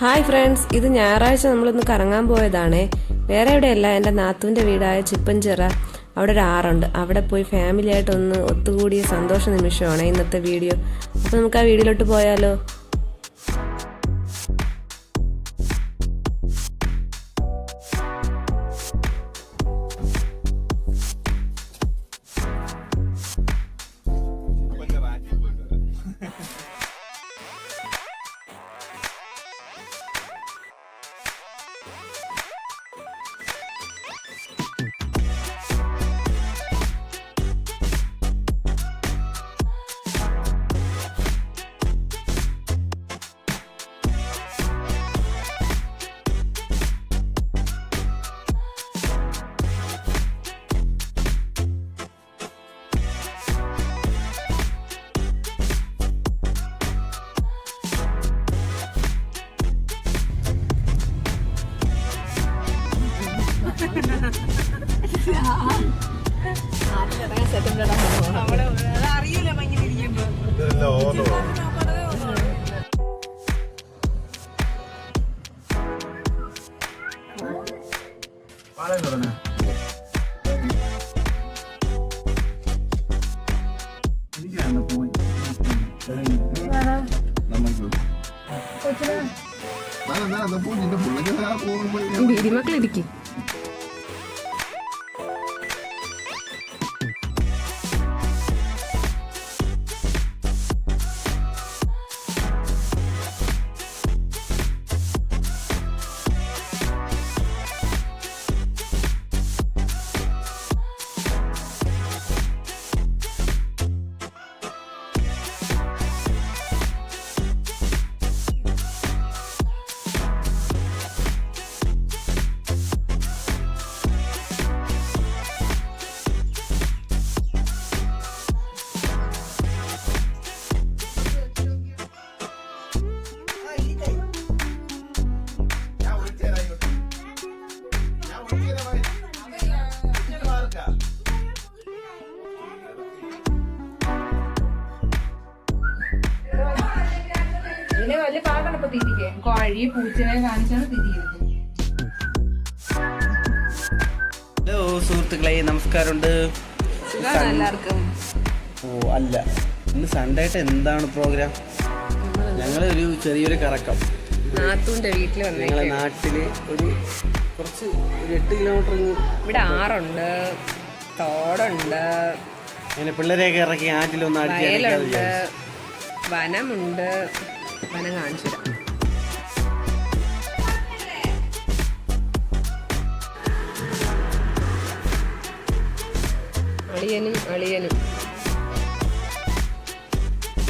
Hi friends ഇത് ഞായറാഴ്ച നമ്മളൊന്ന് കറങ്ങാൻ പോയതാണേ. വേറെ എവിടെയല്ല എന്റെ നാത്തുവിന്റെ വീടായ ചിപ്പഞ്ചിറ അവിടെ ഒരു ആറുണ്ട്. അവിടെ പോയി ഫാമിലിയായിട്ടൊന്ന് ഒത്തുകൂടിയ സന്തോഷ നിമിഷമാണ് ഇന്നത്തെ വീഡിയോ. അപ്പോൾ നമുക്ക് ആ വീഡിയോയിലോട്ട് പോയാലോ? ബീദിമക്കളിരിക്കും കോഴി പൂച്ചനെ കാണിച്ചാണ് തിരിയുന്നത് ഹലോ സുഹൃത്തുക്കളെ നമസ്കാരമുണ്ട്. ഉണ്ട് എല്ലാവർക്കും? ഓ അല്ല. ഇന്ന് സൺഡേ ആയിട്ട് എന്താണ് പ്രോഗ്രാം? ഞങ്ങൾ ഒരു ചെറിയൊരു കറക്കം. നാത്തുവിന്റെ വീട്ടിൽ ഞങ്ങളെ നാട്ടിൽ ഒരു കുറച്ച് ഒരു എട്ട് കിലോമീറ്റർ ഇവിടെ ആറുണ്ട് തോടുണ്ട് അങ്ങനെ പിള്ളേരെയൊക്കെ ഇറക്കി ആറ്റിലൊന്ന് അടിച്ച്. വനമുണ്ട്. വനം കാണിച്ചു തരാം. അളിയനും അളിയനും.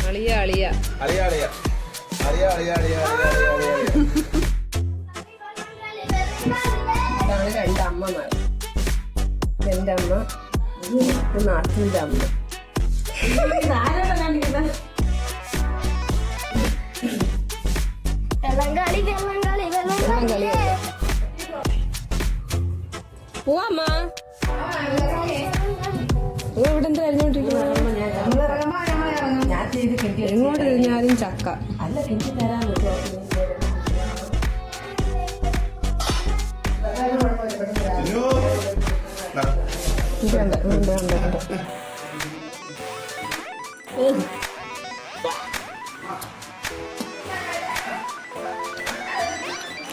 അളിയ അളിയ. അളിയ അളിയ. അളിയ അളിയ അളിയ ഇതാണ് രണ്ട് അമ്മമാർ എന്റെ അമ്മ നാട്ടിന്റെ അമ്മ വെള്ളങ്കാളി വെള്ളങ്കാളി വെള്ളങ്കാളി പോവാമ്മ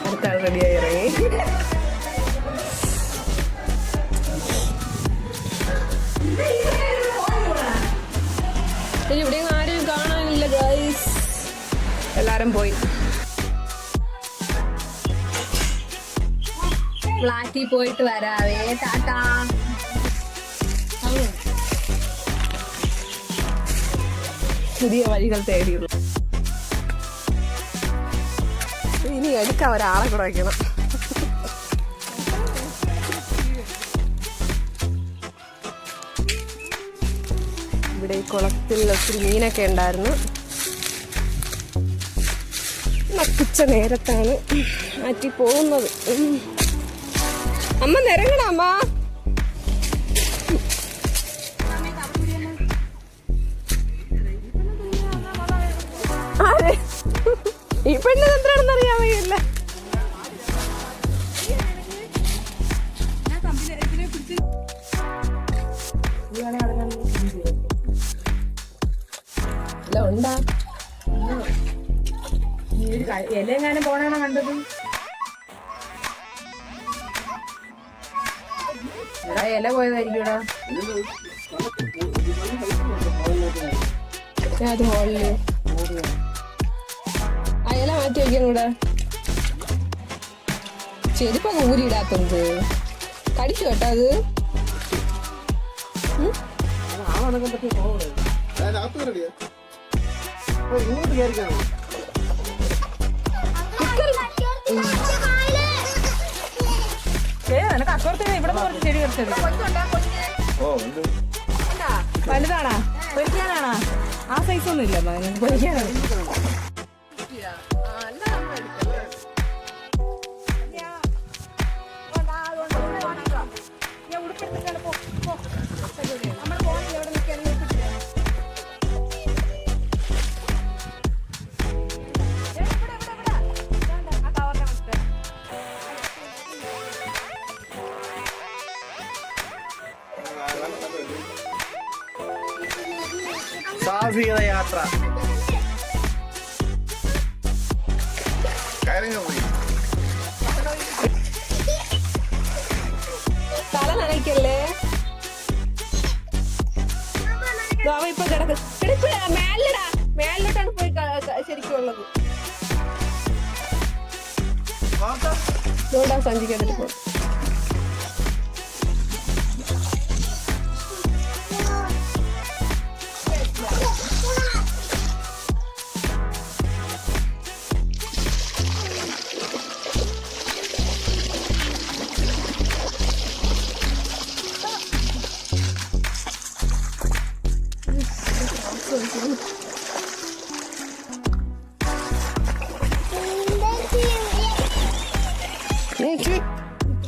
അടുത്ത ആൾ റെഡിയായി ഇറങ്ങി. ഇവിടെ ആരും കാണാനില്ല ഗൈസ് എല്ലാരും പോയി. ഫ്ലാറ്റിൽ പോയിട്ട് വരാവേ ടാറ്റാ. പുതിയ വഴികൾ തേടിയുള്ളു. ഇനി എടുക്കാൻ ഒരാളെ കൂടെ ഇവിടെ ഈ കുളത്തിൽ ഒത്തിരി മീനൊക്കെ ഉണ്ടായിരുന്നു. നക്കിച്ച നേരത്താണ് മാറ്റി പോകുന്നത് അമ്മ നിരങ്ങണ എത്രയാണെന്ന് അറിയാൻ വയ്യല്ല ഉണ്ടാ ഇലയെങ്ങാനും പോണാണോ കണ്ടത്? എടാ ഇല പോയതായിരിക്കൂടാ അത് ഹോളിൽ ഓടുക മാറ്റി വയ്ക്കാൻ കൂടെ ചെരുപ്പൊക്കെ ഊരിയിടാത്തത്. കടിച്ചു കേട്ടോ അത്? നിനക്ക് ഇവിടെ കുറച്ച് ചെടി കുറച്ചത് വലുതാണാ? പൊരിക്കാനാണാ? ആ സൈസ് ഒന്നും ഇല്ല പൊരിക്കാനാണ്. യാത്ര. കയറിങ്ങ പോയി തല നനയ്ക്കല്ലേ? ദാ അവൻ ഇപ്പൊ കിടക്ക്. മേലിടാ മേലിലോട്ടാണ് പോയി ക- ക-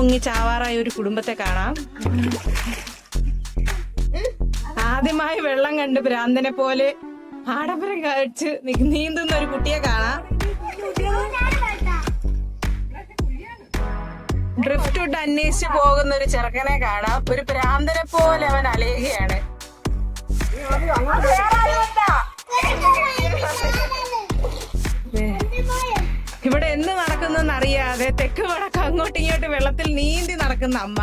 മുങ്ങി ചാവാറായ ഒരു കുടുംബത്തെ കാണാം. ആദ്യമായി വെള്ളം കണ്ട് ഭ്രാന്തനെ പോലെ ആഡംബരം കഴിച്ച് നീന്തുന്ന ഒരു കുട്ടിയെ കാണാം. ഡ്രിഫ്റ്റ് ഇട്ട് അന്വേഷിച്ച് പോകുന്ന ഒരു ചെറുക്കനെ കാണാം. ഒരു ഭ്രാന്തനെ പോലെ അവൻ അലയുകയാണ്. ഇവിടെ എന്ത് നടക്കുന്നെന്ന് അറിയാതെ തെക്ക് വടക്ക് അങ്ങോട്ടും ഇങ്ങോട്ടും വെള്ളത്തിൽ നീന്തി നടക്കുന്ന അമ്മ.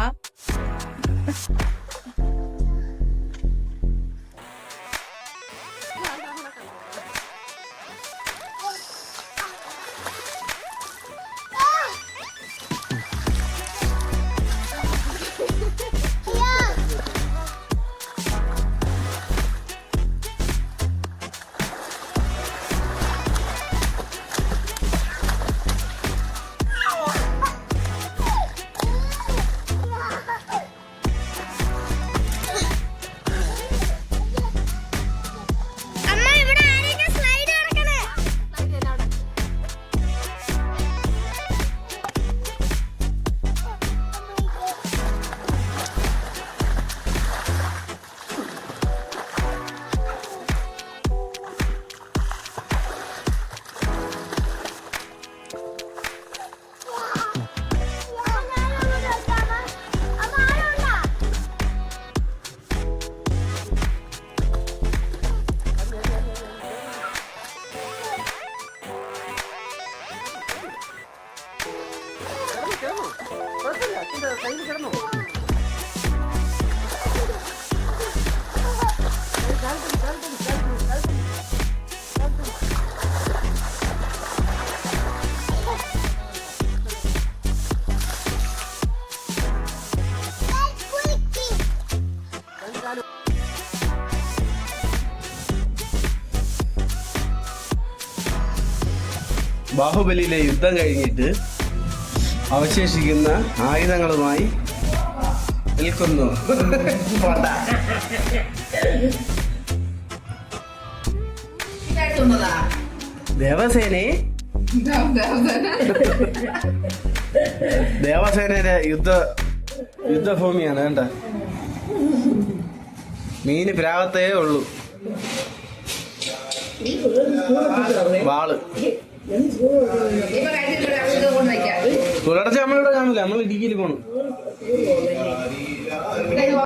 ബാഹുബലിയിലെ യുദ്ധം കഴിഞ്ഞിട്ട് അവശേഷിക്കുന്ന ആയുധങ്ങളുമായി നിൽക്കുന്നു. ദേവസേനെ. ദേവസേനയുടെ യുദ്ധ യുദ്ധഭൂമിയാണ് വേണ്ട മീന് പ്രാവത്തേ ഉള്ളൂ. വാൾ. തുടർച്ച നമ്മളിവിടെ കാണില്ല. നമ്മൾ ഇടുക്കിയിൽ പോണു.